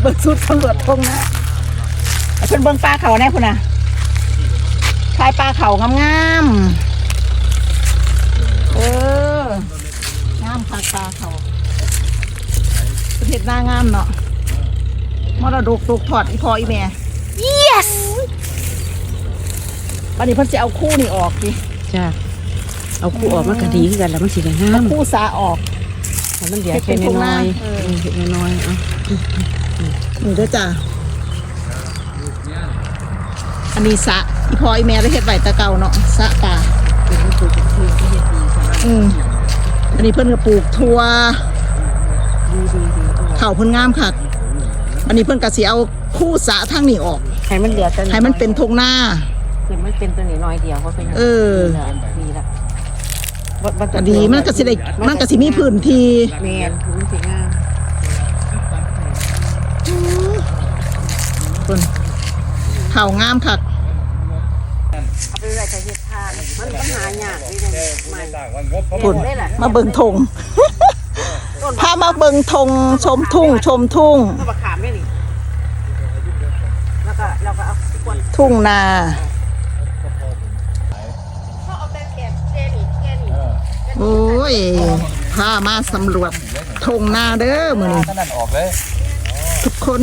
เบิ่งสุดสำรวจทงนะเอาเพิ่นเบิ่งปลาเขาแน่พุ่นน่ะคลายปลาเขางามๆเอองามคักปลาเขาประเทศหน้างามเนาะมรดกตกทอดอีพออีแม่ yes วันนี้เพิ่นจะเอาคู่นี่ออกดิจ้าเอาคู่ออกมากระดีคือกันแล้วมันสิได้งาเอามคู่สาออกให้มันเหลือแค่น้อยๆเออเห็ดน้อยๆอะ นี่เด้อจ้ะอันนี้สะอีพออีแม่ได้เฮ็ดไว้แตะเก่าเนาะสะปลาเป็นผู้ปลูกที่ที่เฮ็ดดีค่ะอืมอันนี้เพิ่นก็ปลูกทั่วดีดีดีเข่าเพิ่นงามค่ะ อันนี้เพิ่นก็สิเอาคู่สะทางนี้ออก ให้มันเหลือแต่ให้มันเป็นทงหน้าคือมันเป็นตัวนี้น้อยเดียวก็เป็นเออดีละบ่บ่ต้ก็องดีมันก็สิได้มันก็สิมีพื้นที่แม่นคือมันสิงาม เพิ่น เข่างามค่ะเอาไปไว้ใส่เฮ็ดทานมันปัญหายากนี่จังใหม่พุ่นได้ล่ะมาเบิ่งธงพามาเบิ่งธงชมทุ่งชมทุ่งก็บักขามได้นี่แล้วก็เราก็เอาขวดทุ่งนาเขาเอาแต่แค่แค่นี้แค่นี้โอ้ยพามาสำรวจทงนาเด้อมื้อนี้ขนาดออกเลยทุกคน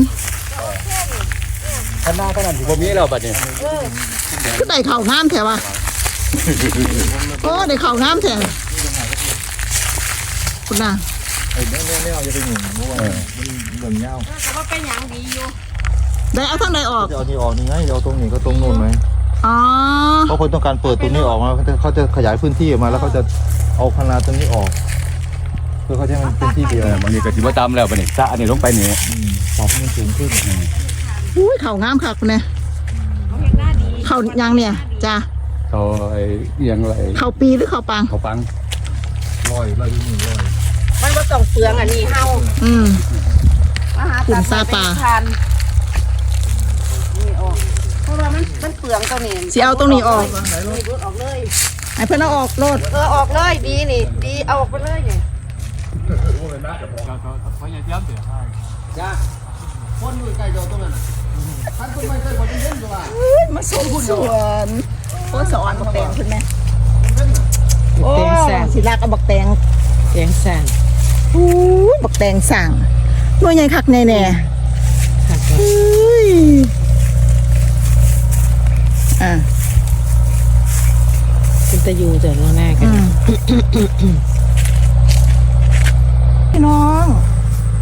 ขนาดขนาดอยู่บ่มีแล้วบัดนี้ก็ได้ข้าวงามแท้วะโอ้ได้ข้าวงามแท้คุณน่ะไอ้แม่แม่เอาจะไปหนึ่งเพราะว่ามันเหมือนเงาแต่ว่าเป็นหยังดีอยู่ได้เอาทางใดออกจะเอานี่ออกนี่ไงเอาตรงนี้ก็ตรงนู้นไหมอ๋อเพราะคนต้องการเปิดตรงนี้ออกมาเขาจะเขาจะขยายพื้นที่ออกมาแล้วเขาจะเอาคณะตรงนี้ออกเพื่อเขาจะให้มันเป็นที่เดียวมันนี่ก็สิบ่ตามแล้วบัดนี้ซะอันนี้ลงไปนี่อืมปรับให้มันสูงขึ้น อุ้ยข้าวงามค่ะคุณเนี่ยเขาเห็นหน้าดีข้าวยังเนี่ยจ้าเขาไอ้เอียงอะไรข้าวปีหรือข้าวปังเขาฟังลอยลอยดูนี่ลอยมันก็ต้องเปลืองอันนี้เฮาอืมมาหาขุนซาปลาทานนี่ออกเพราะว่ามันมันเปลืองตัวนี้สิเอาตรงนี้ออกนี่รุดออกเลยให้เพิ่นเอาออกโลดเออออกเลยดีนี่ ดีเอาออกไปเลยนี่มาสวน สวนโอ้สอนบักแตงคุณแม่โอ้แตงแสงสิลากเอาบักแตงแตงแสงอู้ยบักแตงสั่งหน่วยใหญ่คักแน่แน่ๆอุ้ยอะเป็นตะยูเจอแล้วแน่กัอืนมพี่น้อง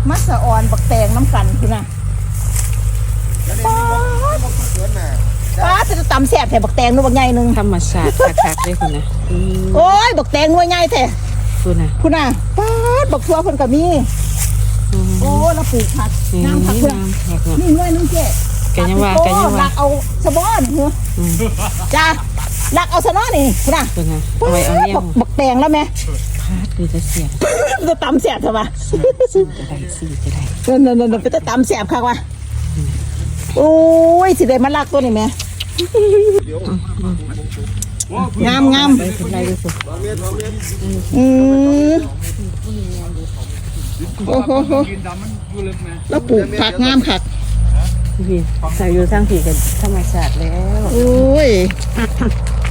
มัสออนบักแตงน้ำกันคุณน่ะ ป้าดป้าดจะตำแซ่บแท้บักแตงนู่นบักใหญ่หนึงธรรมชาติคักๆเลยคุณนะอืมโอ้ยบักแตงหน่วยใหญ่แท้คุณนะคุณน่ะป้าดบักทัวเพิ่นก็มีอืมโอ้แล้วปลูกผักนี่น้ำผักคุณน่ะน้ำผักเนาะ นี่หน่วยหนึงเจ๊แกยังว่าโอ้แกยังว่า ลักเอาสะบอนเหรออืมจ้าลักเอาสะนอนี่คุณน่ะคุณนะเอาไว้เอาเนี่ยบักบักแตงแล้วแม่ พาดดูจะเสียบจะตำแซ่บใช่ปะจะได้สิจะได้ นั่นนั่นนั่นไปจะตำแซ่บคักวะ โอ้ยสิได้มาลักตัวนี้แม่งามงามไปคุณได้ดูสิอืมโอ้โหโหแล้วปลูกผักงามคักพี่ใส่อยู่สร้างผีกันธรรมชาติแล้วโอ้ย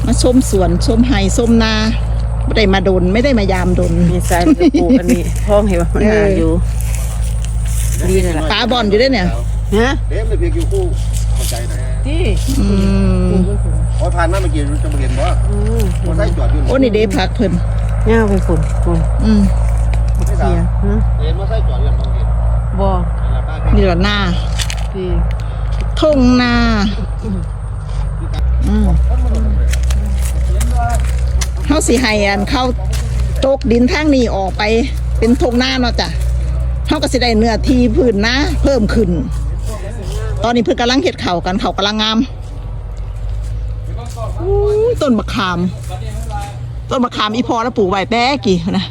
มาชมสวนชมไห่ชมนาไม่ได้มาดนไม่ได้มายามดนมีสายมันก็ปลูกอันนี้ห้องเห็นว่ามันหาอยู่ดีเลยล่ะปลาบอลอยู่ด้วยเนี่ย ฮะเด็กเลยเพียงอยู่คู่เข้าใจนะที่อืมพอผ่านมาเมื่อกี้จะมาเห็นว่าอืมมอไซค์จอดอยู่โอ้นี่เด้ผักเพิ่นย่าไปฝุ่นฝุ่นอืมเสียฮะเห็นมอไซค์จอดอยู่ตรงนี้บ่นี่ละหน้าพี่ทุ่งนาอืมเขาสิให้อันเข้าตกดินทางนี้ออกไปเป็นทุ่งนาเนาะจ้ะเขาก็สิได้เนื้อที่พื้นนาเพิ่มขึ้น ตอนนี้เพิ่นกำลังเฮ็ดเข่ากันเข่ากำลังงามต้นมะขาม ต้นมะขามอีพอแล้วปลูกไว้แต่กี่นะ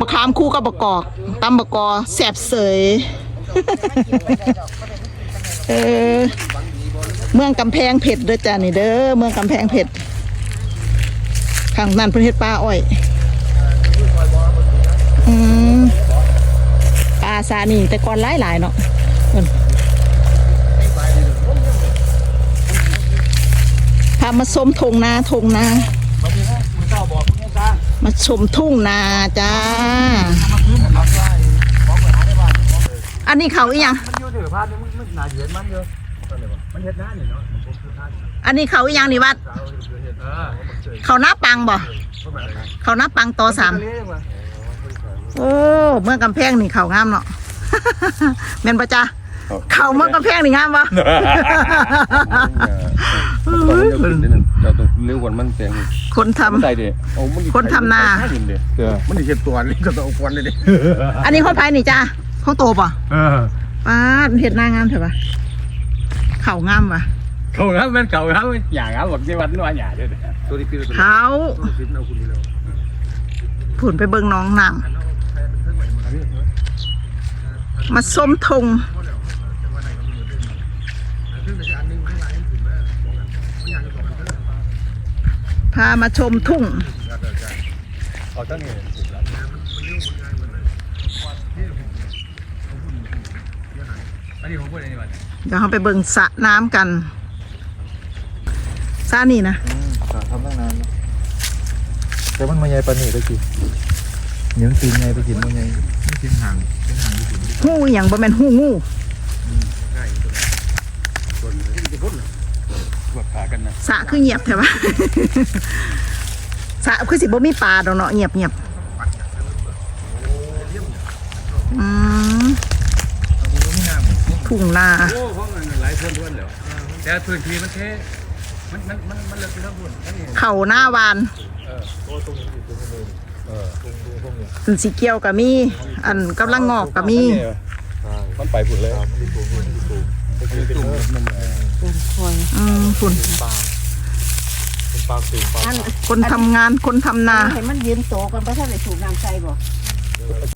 มะขามคู่กับมะกอกตำมะกอแสบเสยเออเมืองกำแพงเพชรเด้อจ้านี่เด้อเมืองกำแพงเพชรข้างนั้นเพิ่นเฮ็ดปลาอ้อยอืมปลาซานี่แต่ก่อนหลายๆเนาะ พามาชมทงนาทงนา มาชมทุ่งนาจ้า อันนี้เขาอีหยัง มันอยู่ถือพาดมันมันหนาเย็นมันเยอะมันเฮ็ดหน้านี่เนาะอันนี้เขาอีหยังนี่วัด เขาหน้าปังบ่ เขาหน้าปังต่อสามโอ้เมืองกำแพงนี่เขางามเนาะแม่นปะจ๊ะเขาเมืองกำแพงนี่งามปะ ต้องเร็วขึ้นนิดนึงเราต้องเร็วกว่ามันเสียงคนทำ ใส่ดิเอามันคนทำนาเดี๋ยวมันเห็นตัวนี่ก็ต้องเอาควันเลยดิอันนี้เขาไผนี่จ้าเขาโตป่ะเออป้าดเห็ดหน้างามเถอะปะเข่างามปะเขาครับมันเก่าครับอย่างครับผมที่วัดนวลหยาด้วยตัวที่พี่เขาตัวเอาคุณนี่แล้วผุนไปเบิงน้องน้ำมาส้มทง พามาชมทุ่งเอาตั้งเนี่ยเดี๋ยวเราไปเบิ่งสระน้ำกันสระนี่นะอืมทำตั้งนานแล้วแต่มันมาใหญ่ปานนี้ตะกี้เหนียวตีนใหญ่ไปกินมันใหญ่ไม่กินห่างเป็นห่างที่สุดหูอหย่างบ่แม่นหูงูปว ดขากันนะสระคือเงียบแถวะสระคือสิบ่มีปลาดอกเนาะเงียบเงียบอืมทุ่งนาโอ้เพราะมันหลายคนท้วนแล้วแต่พื้นที่มันแค่มันมันมันมันเลิกไปทั้งหมดอันนี้เข่าหน้าวานเออเอออันสีเกียวก็มีอันกำลังงอกก็มีมันไปผุดเลยมันดีสูงมันดี สูงมันดีสูงเป็นคอยอืมคุณปลาเป็นปลาสูงปลาอันคนทำงานคนทำนาให้มันยืนโตกันไปถ้าได้ถูกน้ำใจบ่